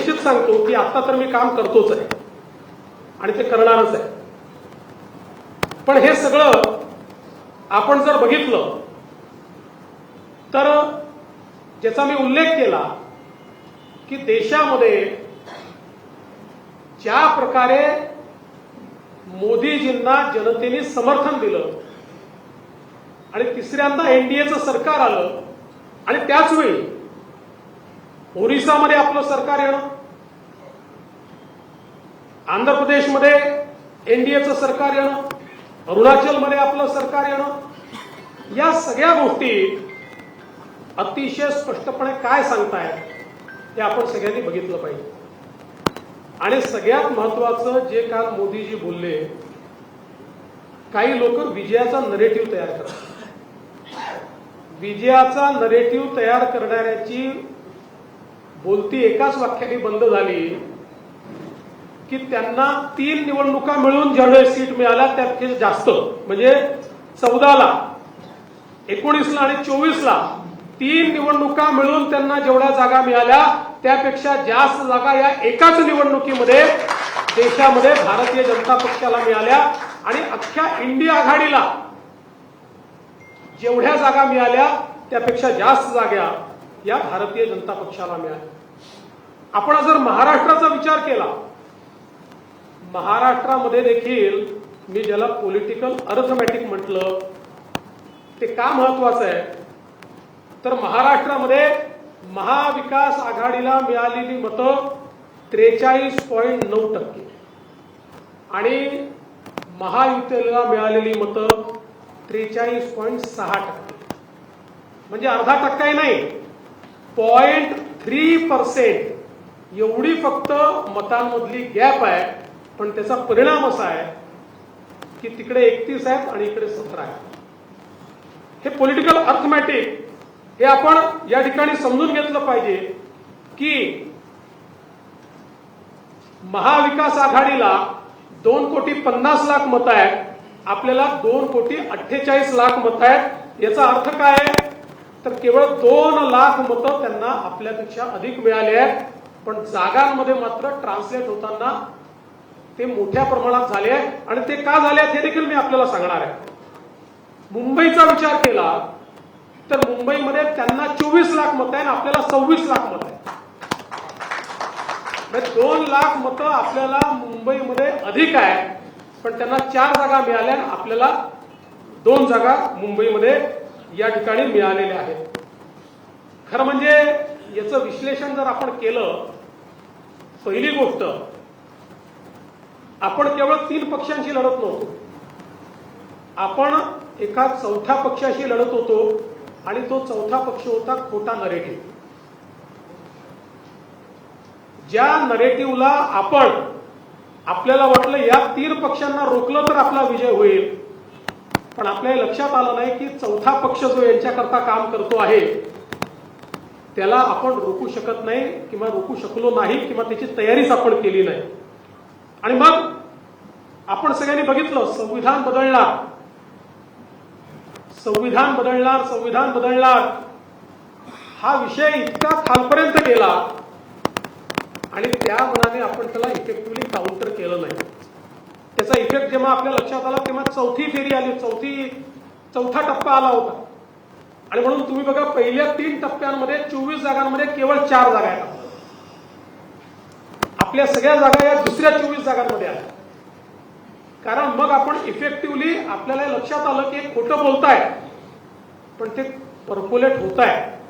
निश्चित सांगतो की आता तर मी काम करतोच आहे. आणि ते करणारच आहे. पण हे सगळं आपण जर बघितलं तर ज्याचा मी उल्लेख केला की देशामध्ये ज्या प्रकारे मोदीजींना जनतेने समर्थन दिलं आणि तिसऱ्यांदा एनडीएचं सरकार आलं आणि त्याच वेळी ओरिसामध्ये आपलं सरकार येणं. आंध्र प्रदेशमध्ये एनडीएचं सरकार येणं. अरुणाचलमध्ये आपलं सरकार येणं. या सगळ्या गोष्टी अतिशय स्पष्टपणे काय सांगतायत ते आपण सगळ्यांनी बघितलं पाहिजे. आणि सगळ्यात महत्वाचं जे काल मोदीजी बोलले काही लोक विजयाचा नरेटिव्ह तयार करतात. विजयाचा नरेटिव्ह तयार करणाऱ्याची बोलती एकाच वाक्याने बंद झाली की त्यांना तीन निवडणुका मिळून जेवढे सीट मिळाल्या त्यापेक्षा जास्त. म्हणजे चौदाला एकोणीसला आणि चोवीसला तीन निवडणुका मिळून त्यांना जेवढ्या जागा मिळाल्या त्यापेक्षा जास्त जागा या एकाच निवडणुकीमध्ये देशामध्ये भारतीय जनता पक्षाला मिळाल्या आणि अख्ख्या इंडिया आघाडीला जेवढ्या जागा मिळाल्या त्यापेक्षा जास्त जागा या भारतीय जनता पक्षाला मिळाली. आपण जर महाराष्ट्राचा विचार केला महाराष्ट्रामध्ये देखील मी ज्याला पॉलिटिकल अर्थमॅटिक म्हटलं ते का महत्वाचं आहे? तर महाराष्ट्रामध्ये महाविकास आघाडीला मिळालेली मतं त्रेचाळीस पॉईंट नऊ टक्के. आणि महायुतीला मिळालेली मतं त्रेचाळीस पॉईंट सहा टक्के. म्हणजे अर्धा टक्काही नाही. पॉइंट थ्री पर्सेंट एवढी फक्त मतांमधली गॅप आहे पण त्याचा परिणाम असा आहे की तिकडे एकतीस आहेत आणि इकडे सतरा आहेत. हे पॉलिटिकल अर्थमॅटिक हे आपण या ठिकाणी समजून घेतलं पाहिजे की महाविकास आघाडीला दोन कोटी पन्नास लाख मत आहेत आपल्याला दोन कोटी अठ्ठेचाळीस लाख मत आहेत. याचा अर्थ काय आहे? तर केवळ दोन लाख मतं त्यांना आपल्यापेक्षा अधिक मिळाली आहेत. पण जागांमध्ये मात्र ट्रान्सलेट होताना ते मोठ्या प्रमाणात झाले आहे आणि ते का झाले आहेत हे देखील मी आपल्याला सांगणार आहे. मुंबईचा विचार केला तर मुंबईमध्ये त्यांना चोवीस लाख मतं आहे आणि आपल्याला सव्वीस लाख मतं आहे म्हणजे दोन लाख मतं आपल्याला मुंबईमध्ये अधिक आहे पण त्यांना चार जागा मिळाल्या आणि आपल्याला दोन जागा मुंबईमध्ये या ठिकाणी मिळालेल्या आहेत. खरं म्हणजे याचं विश्लेषण जर आपण केलं पहिली गोष्ट आपण केवळ तीन पक्षांशी लढत नव्हतो. आपण एका चौथ्या पक्षाशी लढत होतो आणि तो चौथा पक्ष होता खोटा नरेटिव्ह ज्या नरेटिव्हला आपण आपल्याला वाटलं या तीन पक्षांना रोखलं तर आपला विजय होईल. पण आपल्या लक्षात आलं नाही की चौथा पक्ष जो यांच्याकरता काम करतो आहे त्याला आपण रोखू शकत नाही किंवा रोखू शकलो नाही किंवा त्याची तयारीच आपण केली नाही. आणि मग आपण सगळ्यांनी बघितलं संविधान बदलणार. संविधान बदलणार संविधान बदलणार. हा विषय इतका खालपर्यंत गेला. आणि त्या मनाने आपण त्याला इफेक्टिव्हली काउंटर केलं नाही. इफेक्ट जेव्हा आपल्या लक्षात आला तेव्हा चौथी फेरी आली. चौथी चौथा टप्पा आला होता. आणि म्हणून तुम्ही बघा पहिल्या तीन टप्प्यांमध्ये चोवीस जागांमध्ये केवळ चार जागा आहेत. आपल्या सगळ्या जागा या दुसऱ्या चोवीस जागांमध्ये आल्या कारण मग आपण इफेक्टिव्हली आपल्याला लक्षात आलं की खोटं बोलताय पण ते पर्क्युलेट होत आहे